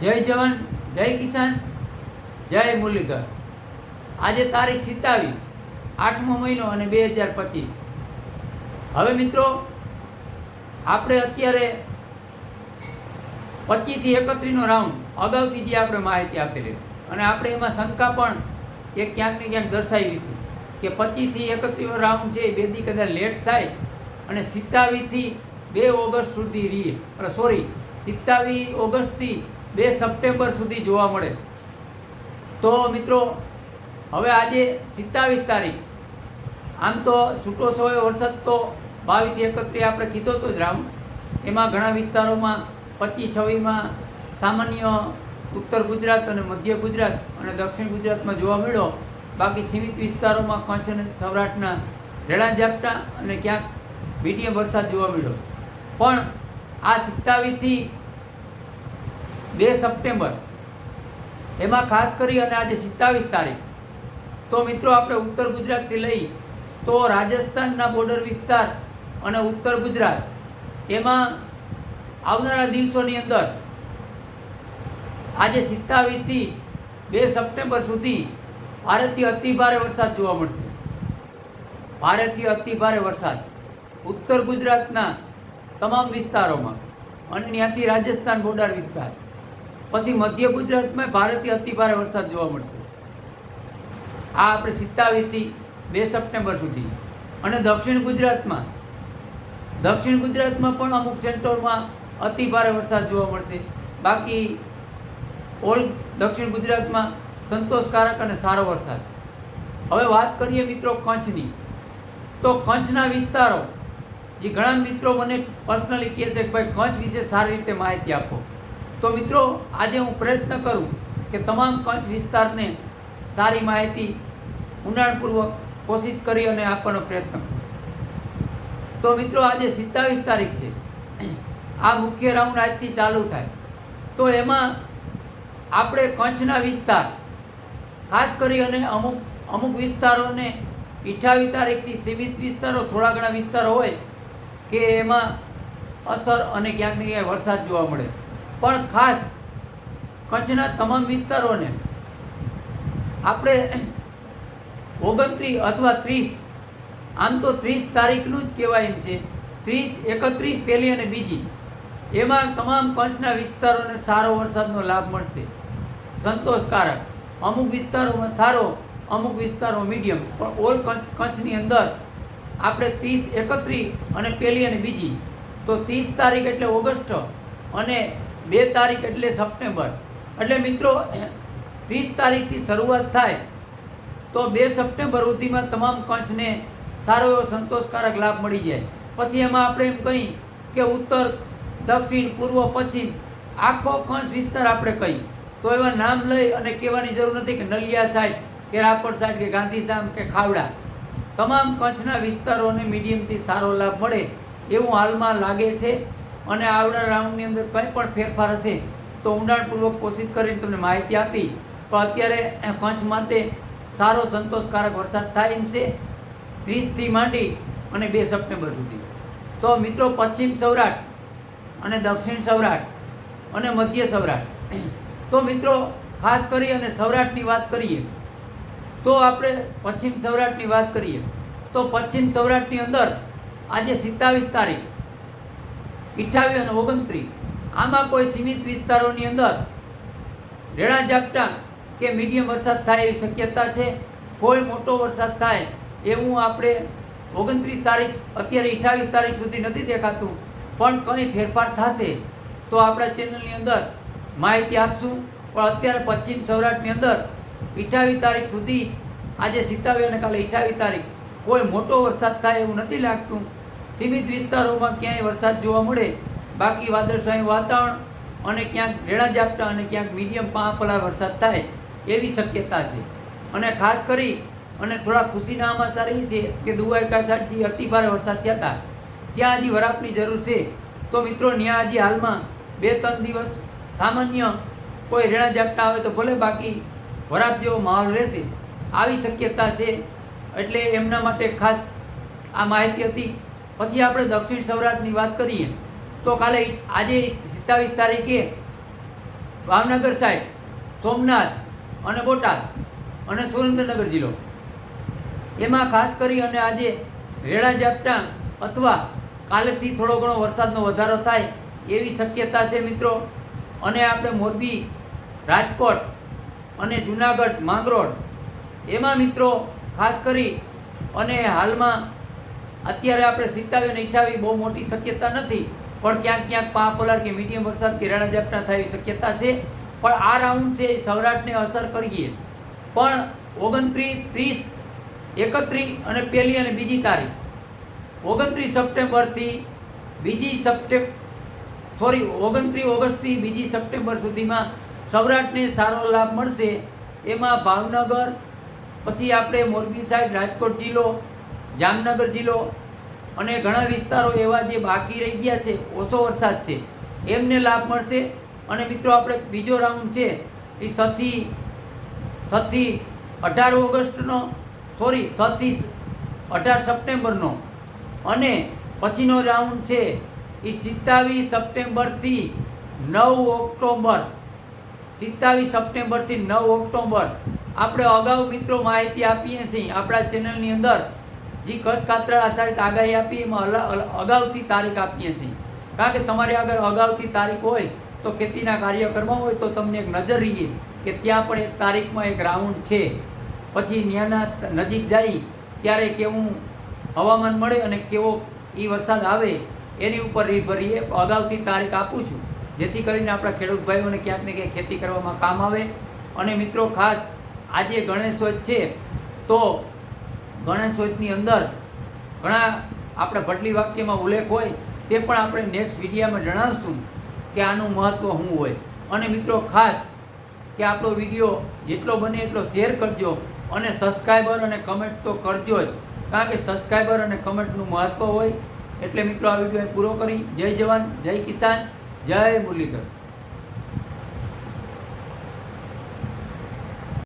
જય જવાન, જય કિસાન, જય મુરલીધર. આજે તારીખ સિત્તાવીસ, આઠમો મહિનો અને બે હજાર પચીસ. હવે મિત્રો, આપણે અત્યારે પચીસથી એકત્રીસનો રાઉન્ડ, અગાઉથી જે આપણે માહિતી આપેલી. અને આપણે એમાં શંકા પણ એ ક્યાંક ને ક્યાંક દર્શાવી હતી કે પચીસથી એકત્રીસનો રાઉન્ડ છે એ બે કદાચ લેટ થાય અને સિત્તાવીસથી બે ઓગસ્ટ સુધી રહીએ. સોરી સિત્તાવીસ ઓગસ્ટથી બે સપ્ટેમ્બર સુધી જોવા મળે. તો મિત્રો, હવે આજે સિત્તાવીસ તારીખ. આમ તો છૂટો છવાયો વરસાદ તો બાવીસથી એકત્રીસ આપણે કીધો તો જ રામ. એમાં ઘણા વિસ્તારોમાં પચીસ, છવ્વીસમાં સામાન્ય ઉત્તર ગુજરાત અને મધ્ય ગુજરાત અને દક્ષિણ ગુજરાતમાં જોવા મળ્યો. બાકી સીમિત વિસ્તારોમાં કચ્છ અને સૌરાષ્ટ્રના રેડા ઝાપટા અને ક્યાંક મીડિયમ વરસાદ જોવા મળ્યો. પણ આ સિત્તાવીસથી બે સપ્ટેમ્બર. એમાં ખાસ કરી અને આજે સિત્તાવીસ તારીખ. તો મિત્રો આપણે ઉત્તર ગુજરાતથી લઈ તો રાજસ્થાનના બોર્ડર વિસ્તાર અને ઉત્તર ગુજરાત. એમાં આવનારા દિવસોની અંદર આજે સિત્તાવીસથી બે સપ્ટેમ્બર સુધી ભારેથી અતિ ભારે વરસાદ જોવા મળશે. ભારેથી અતિ ભારે વરસાદ ઉત્તર ગુજરાતના તમામ વિસ્તારોમાં અને ત્યાંથી રાજસ્થાન બોર્ડર વિસ્તાર. પછી મધ્ય ગુજરાતમાં ભારેથી અતિ ભારે વરસાદ જોવા મળશે. આ આપણે સિત્તાવીસથી બે સપ્ટેમ્બર સુધી. અને દક્ષિણ ગુજરાતમાં દક્ષિણ ગુજરાતમાં પણ અમુક સેન્ટરમાં અતિભારે વરસાદ જોવા મળશે. બાકી ઓલ દક્ષિણ ગુજરાતમાં સંતોષકારક અને સારો વરસાદ. હવે વાત કરીએ મિત્રો કચ્છની. તો કચ્છના વિસ્તારો, જે ઘણા મિત્રો મને પર્સનલી કહે છે કે ભાઈ કચ્છ વિશે સારી રીતે માહિતી આપો. તો મિત્રો, આજે હું પ્રયત્ન કરું કે તમામ કચ્છ વિસ્તારને સારી માહિતી ઊંડાણપૂર્વક કોશિશ કરી અને આપવાનો પ્રયત્ન તો મિત્રો, આજે સિત્તાવીસ તારીખ છે. આ મુખ્ય રાઉન્ડ આજથી ચાલુ થાય. તો એમાં આપણે કચ્છના વિસ્તાર, ખાસ કરી અને અમુક અમુક વિસ્તારોને અઠ્યાવીસ તારીખથી સીમિત વિસ્તારો, થોડા ઘણા વિસ્તારો હોય કે એમાં અસર અને ક્યાંક ને ક્યાંક વરસાદ જોવા મળે. પણ ખાસ કચ્છના તમામ વિસ્તારોને આપણે ઓગણત્રીસ અથવા ત્રીસ, આમ તો ત્રીસ તારીખનું જ કહેવાય એમ છે. ત્રીસ, એકત્રીસ, પહેલી અને બીજી, એમાં તમામ કચ્છના વિસ્તારોને સારો વરસાદનો લાભ મળશે. સંતોષકારક. અમુક વિસ્તારોમાં સારો, અમુક વિસ્તારો મીડિયમ. પણ ઓલ કચ્છ, કચ્છની અંદર આપણે ત્રીસ, એકત્રીસ અને પહેલી અને બીજી, તો ત્રીસ તારીખ એટલે ઓગસ્ટ અને બે તારીખ એટલે સપ્ટેમ્બર. એટલે મિત્રો, ત્રીસ તારીખથી શરૂઆત થાય તો બે સપ્ટેમ્બર સુધીમાં તમામ કચ્છને સારો એવો સંતોષકારક લાભ મળી જાય. પછી એમાં આપણે એમ કહી કે ઉત્તર, દક્ષિણ, પૂર્વ, પશ્ચિમ આખો કચ્છ વિસ્તાર આપણે કહી. તો એવા નામ લઈ અને કહેવાની જરૂર નથી કે નલિયા સાઈડ કે રાપર સાઈડ કે ગાંધીધામ કે ખાવડા. તમામ કચ્છના વિસ્તારોને મીડિયમથી સારો લાભ મળે એવું હાલમાં લાગે છે. અને આવડા રાઉન્ડની અંદર કંઈ પણ ફેરફાર હશે તો ઊંડાણપૂર્વક કોશિશ કરીને તમને માહિતી આપી. પણ અત્યારે કચ્છ માટે સારો સંતોષકારક વરસાદ થાય એમ છે. ત્રીસથી માંડી અને બે સપ્ટેમ્બર સુધી. તો મિત્રો પશ્ચિમ સૌરાષ્ટ્ર અને દક્ષિણ સૌરાષ્ટ્ર અને મધ્ય સૌરાષ્ટ્ર. તો મિત્રો ખાસ કરી અને સૌરાષ્ટ્રની વાત કરીએ. તો આપણે પશ્ચિમ સૌરાષ્ટ્રની વાત કરીએ. તો પશ્ચિમ સૌરાષ્ટ્રની અંદર આજે સિત્તાવીસ તારીખ અઠ્ઠાવીસ અને ઓગણત્રીસ. આમાં કોઈ સીમિત વિસ્તારોની અંદર રેણા ઝાપટા કે મીડિયમ વરસાદ થાય એવી શક્યતા છે? કોઈ મોટો વરસાદ થાય એવું આપણે ઓગણત્રીસ તારીખ, અત્યારે અઠ્ઠાવીસ તારીખ સુધી નથી દેખાતું, પણ કંઈ ફેરફાર થશે તો આપણા ચેનલની અંદર માહિતી આપશું. પણ અત્યારે પશ્ચિમ સૌરાષ્ટ્રની અંદર અઠ્ઠાવીસ તારીખ સુધી, આજે સિત્તાવી અને કાલે અઠ્ઠાવીસ તારીખ, કોઈ મોટો વરસાદ થાય એવું નથી લાગતું. સીમિત વિસ્તારોમાં ક્યાંય વરસાદ જોવા મળે, બાકી વાદળછાયું વાતાવરણ અને ક્યાંક રેડા ઝાપટા અને ક્યાંક મીડિયમ પાંપલા વરસાદ થાય એવી શક્યતા છે. અને ખાસ કરી, અને થોડા ખુશીના સમાચાર એ છે કે દુવારકા સાઈડથી અતિભારે વરસાદ થયા હતા. ત્યાં હજી વરાપની જરૂર છે. તો મિત્રો ત્યાં હજી હાલમાં બે ત્રણ દિવસ સામાન્ય કોઈ રેણા ઝાપટા આવે તો ભલે બાકી વરાપ જેવો માહોલ રહેશે. આવી શક્યતા છે. એટલે એમના માટે ખાસ આ માહિતી હતી. પછી આપણે દક્ષિણ સૌરાષ્ટ્રની વાત કરીએ, તો કાલે આજે સિત્તાવીસ તારીખે ભાવનગર સાઈડ સોમનાથ અને બોટાદ અને સુરેન્દ્રનગર જિલ્લો. એમાં ખાસ કરી અને આજે રેડા ઝાપટા અથવા કાલેથી થોડો ઘણો વરસાદનો વધારો થાય એવી શક્યતા છે મિત્રો. અને આપણે મોરબી, રાજકોટ અને જુનાગઢ, માંગરોળ, એમાં મિત્રો ખાસ કરી અને હાલમાં અત્યારે આપણે સિત્તાવી અને અઠાવી બહુ મોટી શક્યતા નથી, પણ ક્યાંક ક્યાંક પા પલાર કે મીડિયમ વરસાદ કે રાણા ઝાપટા થાય શક્યતા છે. પણ આ રાઉન્ડ છે એ સૌરાષ્ટ્રને અસર કરીએ. પણ ઓગણત્રીસ, ત્રીસ, એકત્રીસ અને પહેલી અને બીજી તારીખ. ઓગણત્રીસ સપ્ટેમ્બરથી બીજી સપ્ટેમ્બર સોરી, ઓગણત્રીસ ઓગસ્ટથી બીજી સપ્ટેમ્બર સુધીમાં સૌરાષ્ટ્રને સારો લાભ મળશે. એમાં ભાવનગર, પછી આપણે મોરબી સાઈડ રાજકોટ જિલ્લો જામનગર જિલ્લો અને ઘણા વિસ્તારો એવા જે બાકી રહી ગયા છે, ઓછો વરસાદ છે. એમને લાભ મળશે અને મિત્રો આપણે બીજો રાઉન્ડ છે એ સથી સથી અઢાર ઓગસ્ટનો સોરી સથી અઢાર સપ્ટેમ્બરનો. અને પછીનો રાઉન્ડ છે એ સિત્તાવીસ સપ્ટેમ્બરથી નવ ઓક્ટોબર. સિત્તાવીસ સપ્ટેમ્બરથી નવ ઓક્ટોબર. આપણે અગાઉ મિત્રો માહિતી આપીએ છીએ આપણા ચેનલની અંદર જે કચ્છ કાતરા આધારિત આગાહી આપી, એમાં અગાઉથી તારીખ આપીએ છીએ. કારણ કે તમારે આગળ અગાઉથી તારીખ હોય તો ખેતીના કાર્ય કરવા હોય તો તમને એક નજર રહીએ કે ત્યાં પણ એક તારીખમાં એક રાઉન્ડ છે. પછી ત્યાંના નજીક જાય, ત્યારે કેવું હવામાન મળે અને કેવો એ વરસાદ આવે, એની ઉપર નિર્ભરીએ અગાઉથી તારીખ આપું છું, જેથી કરીને આપણા ખેડૂત ભાઈઓને ક્યાંક ને ક્યાંક ખેતી કરવામાં કામ આવે. અને મિત્રો, ખાસ આજે ગણેશોત્સવ છે, તો ગણેશોત્સવની અંદર ઘણા આપણે ભટલી વાક્યમાં ઉલ્લેખ હોય તે પણ આપણે નેક્સ્ટ વિડીયામાં જણાવશું કે આનું મહત્ત્વ શું હોય. અને મિત્રો ખાસ કે આપણો વીડિયો જેટલો બને એટલો શેર કરજો અને સબસ્ક્રાઈબર અને કમેન્ટ તો કરજો જ. કારણ કે સબસ્ક્રાઈબર અને કમેન્ટનું મહત્ત્વ હોય. એટલે મિત્રો આ વીડિયો પૂરો કરી. જય જવાન, જય કિસાન, જય મુરલીધર.